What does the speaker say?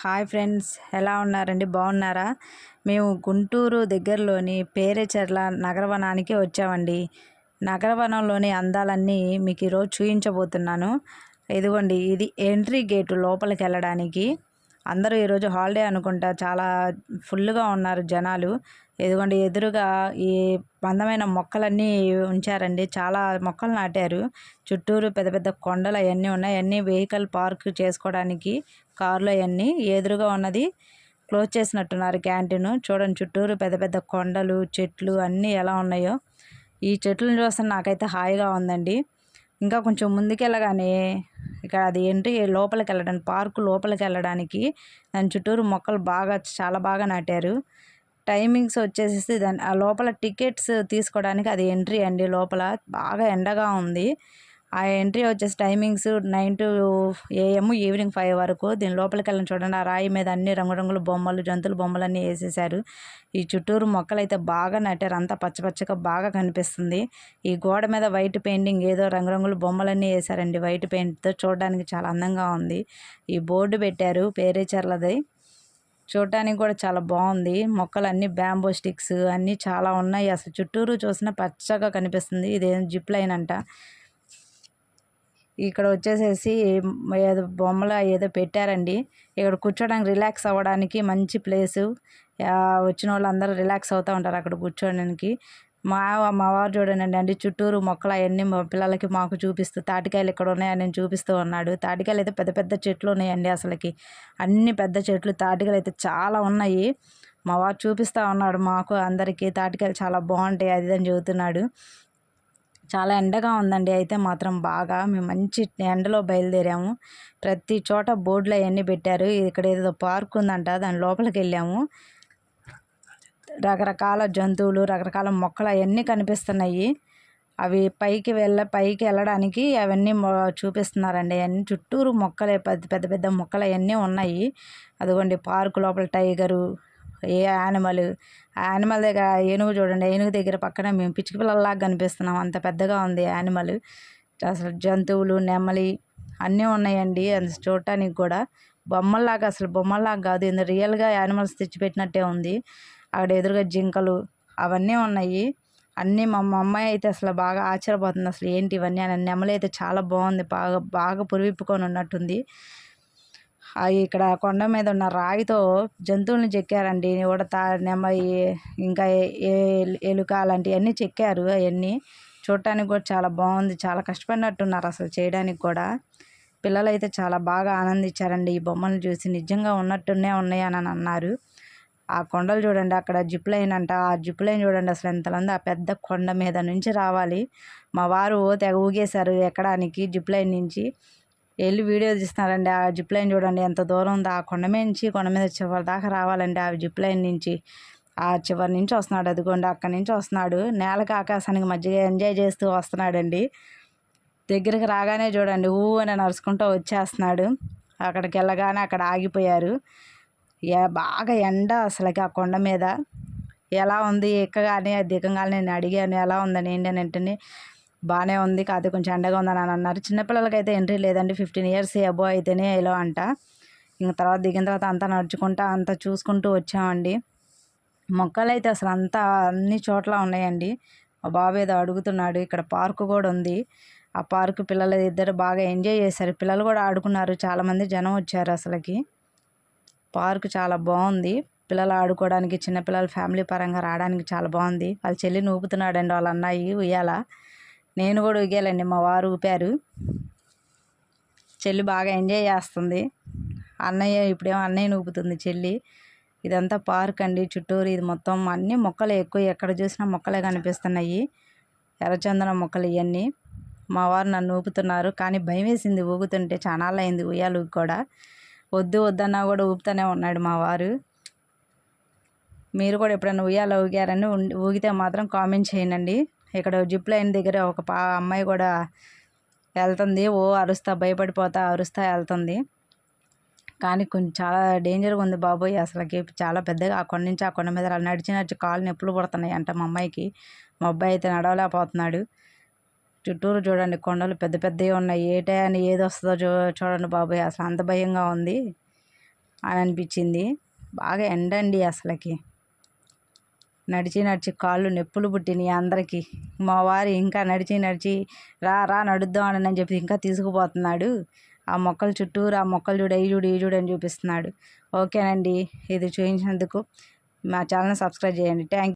Hi friends ఎలా ఉన్నారండి? బాగున్నారా? మేము గుంటూరు దగ్గరలోని పేరేచెర్ల నగరవనానికి వచ్చామండి. నగరవనంలోని అందాలన్నీ మీకు ఈరోజు చూపించబోతున్నాను ఇదిగోండి ఇది ఎంట్రీ గేటు లోపలికి వెళ్ళడానికి. అందరూ ఈరోజు హాలిడే అనుకుంటా చాలా ఫుల్గా ఉన్నారు జనాలు. ఇదిగోండి ఎదురుగా ఈ అందమైన మొక్కలన్నీ ఉంచారండి. చాలా మొక్కలు నాటారు. చుట్టూరు పెద్ద పెద్ద కొండలు అవన్నీ ఉన్నాయి. అన్నీ వెహికల్ పార్క్ చేసుకోవడానికి కార్లు అవన్నీ ఎదురుగా ఉన్నది. క్లోజ్ చేసినట్టున్నారు క్యాంటీన్. చూడండి చుట్టూరు పెద్ద పెద్ద కొండలు చెట్లు అన్నీ ఎలా ఉన్నాయో. ఈ చెట్లను చూస్తే నాకైతే హాయిగా ఉందండి. ఇంకా కొంచెం ముందుకెళ్ళగానే ఇక్కడ అది ఏంటి లోపలికి వెళ్ళడానికి పార్కు లోపలికి వెళ్ళడానికి దాని చుట్టూరు మొక్కలు బాగా చాలా బాగా నాటారు. టైమింగ్స్ వచ్చేసేసి దాని ఆ లోపల టికెట్స్ తీసుకోవడానికి అది ఎంట్రీ అండి లోపల. బాగా ఎండగా ఉంది. ఆ ఎంట్రీ వచ్చేసి timings nine to AM evening five వరకు. దీని లోపలికి వెళ్ళిన చూడండి. ఆ రాయి మీద అన్ని రంగురంగుల బొమ్మలు జంతువుల బొమ్మలు అన్నీ వేసేసారు. ఈ చుట్టూరు మొక్కలు అయితే బాగా నాటారు. అంతా పచ్చపచ్చగా బాగా కనిపిస్తుంది. ఈ గోడ మీద వైట్ పెయింటింగ్ ఏదో రంగురంగుల బొమ్మలన్నీ వేసారండి వైట్ పెయింట్తో చూడడానికి చాలా అందంగా ఉంది. ఈ బోర్డు పెట్టారు పేరేచర్లది. చూడటానికి కూడా చాలా బాగుంది. మొక్కలు అన్ని బ్యాంబో స్టిక్స్ అన్నీ చాలా ఉన్నాయి. అసలు చుట్టూరు చూసినా పచ్చగా కనిపిస్తుంది. ఇదేం జిప్ లైన్ అంట. ఇక్కడ వచ్చేసేసి ఏదో బొమ్మల ఏదో పెట్టారండి. ఇక్కడ కూర్చోడానికి రిలాక్స్ అవ్వడానికి మంచి ప్లేసు. వచ్చిన వాళ్ళందరూ రిలాక్స్ అవుతూ ఉంటారు అక్కడ కూర్చోడానికి. మా మా వారు చూడండి అండి చుట్టూరు మొక్కలు అవన్నీ మా పిల్లలకి మాకు చూపిస్తూ తాటికాయలు ఇక్కడ ఉన్నాయని నేను చూపిస్తూ ఉన్నాడు. తాటికాయలు అయితే పెద్ద పెద్ద చెట్లు ఉన్నాయండి అసలుకి. అన్ని పెద్ద చెట్లు తాటికాయలు అయితే చాలా ఉన్నాయి. మా వారు చూపిస్తూ ఉన్నాడు మాకు అందరికీ తాటికాయలు చాలా బాగుంటాయి అది అని చెబుతున్నాడు. చాలా ఎండగా ఉందండి అయితే మాత్రం బాగా. మేము మంచి ఎండలో బయలుదేరాము. ప్రతి చోట బోర్డులు అవన్నీ పెట్టారు. ఇక్కడ ఏదో పార్క్ ఉందంట దాని లోపలికి వెళ్ళాము. రకరకాల జంతువులు రకరకాల మొక్కలు అవన్నీ కనిపిస్తున్నాయి. అవి పైకి వెళ్ళ పైకి వెళ్ళడానికి అవన్నీ చూపిస్తున్నారండి. అవన్నీ చుట్టూరు మొక్కలే పెద్ద పెద్ద పెద్ద మొక్కలు అవన్నీ ఉన్నాయి. అదిగోండి పార్కు లోపల టైగరు ఏ యానిమల్. ఆ యానిమల్ దగ్గర ఏనుగు చూడండి. ఏనుగు దగ్గర పక్కన మేము పిచ్చిక పిల్లల్లాగా కనిపిస్తున్నాం. అంత పెద్దగా ఉంది యానిమల్. అసలు జంతువులు నెమలి అన్నీ ఉన్నాయండి. అది చూడటానికి కూడా బొమ్మల్లాగా అసలు బొమ్మల్లాగా కాదు. ఇంత రియల్గా యానిమల్స్ తెచ్చిపెట్టినట్టే ఉంది. అక్కడ ఎదురుగా జింకలు అవన్నీ ఉన్నాయి. అన్నీ మా అమ్మాయి అయితే అసలు బాగా ఆశ్చర్యపోతుంది. అసలు ఏంటి ఇవన్నీ అని. నెమలి అయితే చాలా బాగుంది. బాగా బాగా పురివిప్పుకొని ఉన్నట్టుంది. ఇక్కడ కొండ మీద ఉన్న రాయితో జంతువులను చెక్కారండి. ఉడత నెమ్మ ఇంకా ఎలుక అలాంటివన్నీ చెక్కారు అవన్నీ. చూడటానికి కూడా చాలా బాగుంది. చాలా కష్టపడినట్టున్నారు అసలు చేయడానికి కూడా. పిల్లలు అయితే చాలా బాగా ఆనందించారండి. ఈ బొమ్మలు చూసి నిజంగా ఉన్నట్టునే ఉన్నాయి అని అన్నారు. ఆ కొండలు చూడండి అక్కడ జిప్ లైన్ అంట. ఆ జిప్ లైన్ చూడండి అసలు ఎంతమంది ఆ పెద్ద కొండ మీద నుంచి రావాలి. మా వారు తెగ ఊగేశారు ఎక్కడానికి జిప్ లైన్ నుంచి. వెళ్ళి వీడియో తీస్తున్నారండి. ఆ జిప్ లైన్ చూడండి ఎంత దూరం ఉందో. ఆ కొండ మీద నుంచి కొండ మీద చివరి దాకా రావాలండి ఆ జిప్ లైన్ నుంచి. ఆ చివరి నుంచి వస్తున్నాడు అదిగోండి అక్కడి నుంచి వస్తున్నాడు. నేలకి ఆకాశానికి మధ్యగా ఎంజాయ్ చేస్తూ వస్తున్నాడండి. దగ్గరికి రాగానే చూడండి ఊ అని నడుచుకుంటూ వచ్చేస్తున్నాడు. అక్కడికి వెళ్ళగానే అక్కడ ఆగిపోయారు. బాగా ఎండ అసలుకి ఆ కొండ మీద. ఎలా ఉంది? ఎక్కగానే దిగంగానే నేను అడిగాను ఎలా ఉందని ఏంటి అని వెంటనే బాగానే ఉంది కాదు కొంచెం ఎండగా ఉందని అని అన్నారు. చిన్నపిల్లలకైతే ఎంట్రీ లేదండి ఫిఫ్టీన్ ఇయర్స్ అబో అయితేనే ఎలా అంట. ఇంక తర్వాత దిగిన తర్వాత అంతా నడుచుకుంటా అంతా చూసుకుంటూ వచ్చామండి. మొక్కలు అయితే అసలు అంతా అన్ని చోట్ల ఉన్నాయండి. మా బాబు ఏదో అడుగుతున్నాడు ఇక్కడ పార్కు కూడా ఉంది. ఆ పార్కు పిల్లలు ఇద్దరు బాగా ఎంజాయ్ చేశారు. పిల్లలు కూడా ఆడుకున్నారు చాలామంది జనం వచ్చారు అసలుకి. పార్క్ చాలా బాగుంది. పిల్లలు ఆడుకోవడానికి చిన్నపిల్లల ఫ్యామిలీ పరంగా రావడానికి చాలా బాగుంది. వాళ్ళ చెల్లిని ఊపుతున్నాడండి వాళ్ళ అన్నయ్య ఉయ్యాల. నేను కూడా ఉయ్యాలండి మా వారు ఊపారు. చెల్లి బాగా ఎంజాయ్ చేస్తుంది. అన్నయ్య ఇప్పుడేమో అన్నయ్యని ఊపుతుంది చెల్లి. ఇదంతా పార్క్ అండి చుట్టూరు ఇది మొత్తం అన్ని మొక్కలు ఎక్కువ. ఎక్కడ చూసినా మొక్కలే కనిపిస్తున్నాయి. ఎర్రచందనం మొక్కలు ఇవన్నీ మా వారు నన్ను ఊపుతున్నారు. కానీ భయం వేసింది ఊగుతుంటే చాలా అయింది ఉయ్యాలు కూడా. వద్దు వద్దన్నా కూడా ఊపుతూనే ఉన్నాడు మా వారు. మీరు కూడా ఎప్పుడైనా ఉయ్యాల ఊగారని ఊగితే మాత్రం కామెంట్ చేయండి. ఇక్కడ జిప్ లైన్ దగ్గర ఒక పా అమ్మాయి కూడా వెళ్తుంది. ఓ అరుస్తా భయపడిపోతా అరుస్తా వెళ్తుంది. కానీ కొంచెం చాలా డేంజర్గా ఉంది బాబోయ్ అసలుకి చాలా పెద్దగా ఆ కొండ నుంచి ఆ కొండ మీద నడిచి నడిచి కాళ్ళు నొప్పులు పడుతున్నాయి అంట మా అమ్మాయికి. మా అబ్బాయి అయితే నడవలేకపోతున్నాడు. చుట్టూరు చూడండి కొండలు పెద్ద పెద్దవి ఉన్నాయి. ఏ టైం ఏది వస్తుందో చూ చూడండి బాబాయ్. అసలు అంత భయంగా ఉంది అని అనిపించింది. బాగా ఎండండి అసలుకి. నడిచి నడిచి కాళ్ళు నొప్పులు పుట్టినాయి అందరికీ. మా వారు ఇంకా నడిచి నడిచి రా రా నడుద్దాం అని చెప్పి ఇంకా తీసుకుపోతున్నాడు. ఆ మొక్కలు చుట్టూరు ఆ మొక్కలు చూడు ఈ చూడు ఈ చూడు అని చూపిస్తున్నాడు. ఓకేనండి. ఇది చూపించినందుకు మా ఛానల్ సబ్స్క్రైబ్ చేయండి. థ్యాంక్